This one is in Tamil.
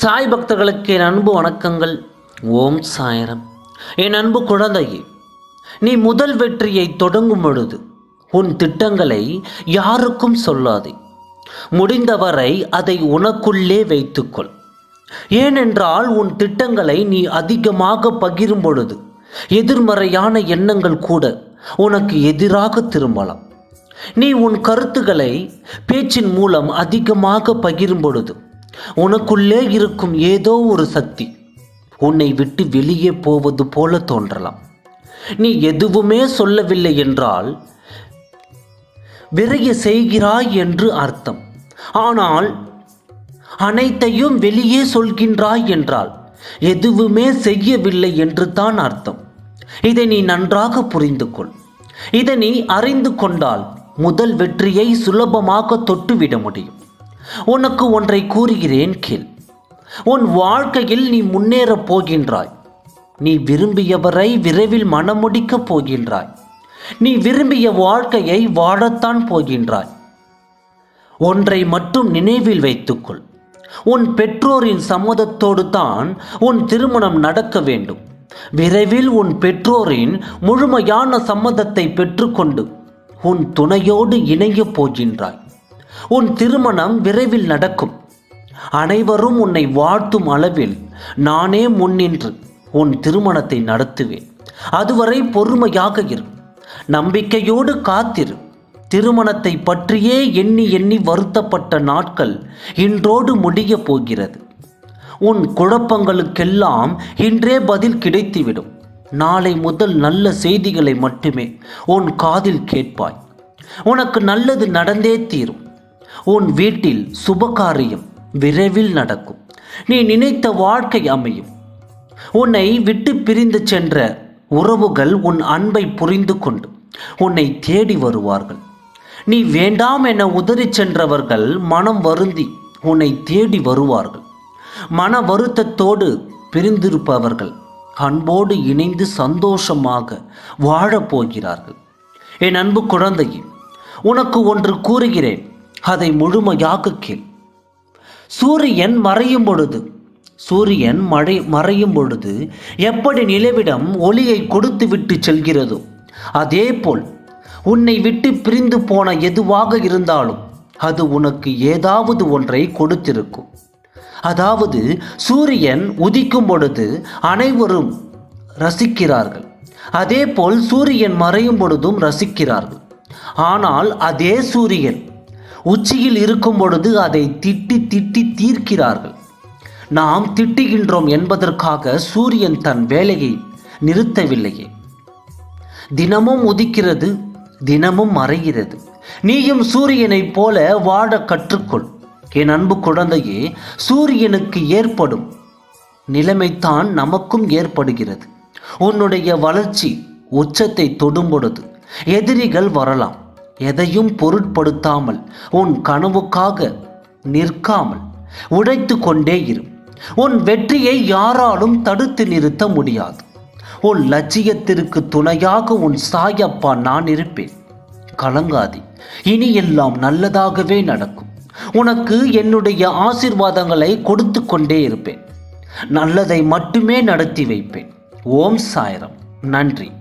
சாய் பக்தர்களுக்கு என் அன்பு வணக்கங்கள். ஓம் சாயரம். என் அன்பு குழந்தையே நீ முதல் வெற்றியை தொடங்கும் பொழுது உன் திட்டங்களை யாருக்கும் சொல்லாதே. முடிந்தவரை அதை உனக்குள்ளே வைத்துக்கொள். ஏனென்றால் உன் திட்டங்களை நீ அதிகமாக பகிரும் பொழுது எதிர்மறையான எண்ணங்கள் கூட உனக்கு எதிராக திரும்பலாம். நீ உன் கருத்துக்களை பேச்சின் மூலம் அதிகமாக பகிரும் பொழுது உனக்குள்ளே இருக்கும் ஏதோ ஒரு சக்தி உன்னை விட்டு வெளியே போவது போல தோன்றலாம். நீ எதுவுமே சொல்லவில்லை என்றால் விரைய செய்கிறாய் என்று அர்த்தம். ஆனால் அனைத்தையும் வெளியே சொல்கின்றாய் என்றால் எதுவுமே செய்யவில்லை என்று தான் அர்த்தம். இதை நீ நன்றாக புரிந்து கொள். இதை நீ அறிந்து கொண்டால் முதல் வெற்றியை சுலபமாக தொட்டுவிட முடியும். உனக்கு ஒன்றை கூறுகிறேன் கேள். உன் வாழ்க்கையில் நீ முன்னேறப் போகின்றாய். நீ விரும்பியவரை விரைவில் மனமுடிக்கப் போகின்றாய். நீ விரும்பிய வாழ்க்கையை வாழத்தான் போகின்றாய். ஒன்றை மட்டும் நினைவில் வைத்துக்கொள். உன் பெற்றோரின் சம்மதத்தோடு தான் உன் திருமணம் நடக்க வேண்டும். விரைவில் உன் பெற்றோரின் முழுமையான சம்மதத்தை பெற்றுக்கொண்டு உன் துணையோடு இணையப் போகின்றாய். உன் திருமணம் விரைவில் நடக்கும். அனைவரும் உன்னை வாழ்த்தும் அளவில் நானே முன்னின்று உன் திருமணத்தை நடத்துவேன். அதுவரை பொறுமையாக இரு. நம்பிக்கையோடு காத்திரு. திருமணத்தை பற்றியே எண்ணி எண்ணி வருத்தப்பட்ட நாட்கள் இன்றோடு முடியப் போகிறது. உன் குழப்பங்களுக்கெல்லாம் இன்றே பதில் கிடைத்துவிடும். நாளை முதல் நல்ல செய்திகளை மட்டுமே உன் காதில் கேட்பாய். உனக்கு நல்லது நடந்தே தீரும். உன் வீட்டில் சுபகாரியம் விரைவில் நடக்கும். நீ நினைத்த வாழ்க்கை அமையும். உன்னை விட்டு பிரிந்து சென்ற உறவுகள் உன் அன்பை புரிந்து கொண்டு உன்னை தேடி வருவார்கள். நீ வேண்டாம் என உதறிச் சென்றவர்கள் மனம் வருந்தி உன்னை தேடி வருவார்கள். மன வருத்தத்தோடு பிரிந்திருப்பவர்கள் அன்போடு இணைந்து சந்தோஷமாக வாழப்போகிறார்கள் என் அன்பு குழந்தையே உனக்கு ஒன்று கூறுகிறேன். அதை முழுமையாக கேள். சூரியன் மறையும் பொழுது சூரியன் மழை மறையும் பொழுது எப்படி நிலவிடம் ஒளியை கொடுத்து விட்டு செல்கிறதோ அதேபோல் உன்னை விட்டு பிரிந்து போன எதுவாக இருந்தாலும் அது உனக்கு ஏதாவது ஒன்றை கொடுத்திருக்கும். அதாவது சூரியன் உதிக்கும் பொழுது அனைவரும் ரசிக்கிறார்கள். அதேபோல் சூரியன் மறையும் பொழுதும் ரசிக்கிறார்கள். ஆனால் அதே சூரியன் உச்சியில் இருக்கும் பொழுது அதை திட்டி திட்டி தீர்க்கிறார்கள். நாம் திட்டுகின்றோம் என்பதற்காக சூரியன் தன் வேலையை நிறுத்தவில்லையே. தினமும் உதிக்கிறது தினமும் மறைகிறது. நீயும் சூரியனைப் போல வாழ கற்றுக்கொள். என் அன்பு குழந்தையே சூரியனுக்கு ஏற்படும் நிலைமைத்தான் நமக்கும் ஏற்படுகிறது. உன்னுடைய வளர்ச்சி உச்சத்தை தொடும் பொழுது எதிரிகள் வரலாம். எதையும் பொருட்படுத்தாமல் உன் கனவுக்காக நிற்காமல் உழைத்து கொண்டே இரு. உன் வெற்றியை யாராலும் தடுத்து நிறுத்த முடியாது. உன் லட்சியத்திற்கு துணையாக உன் சாயப்பா நான் இருப்பேன். கலங்காதி இனி எல்லாம் நல்லதாகவே நடக்கும். உனக்கு என்னுடைய ஆசிர்வாதங்களை கொடுத்து கொண்டே இருப்பேன். நல்லதை மட்டுமே நடத்தி வைப்பேன். ஓம் சாயரம். நன்றி.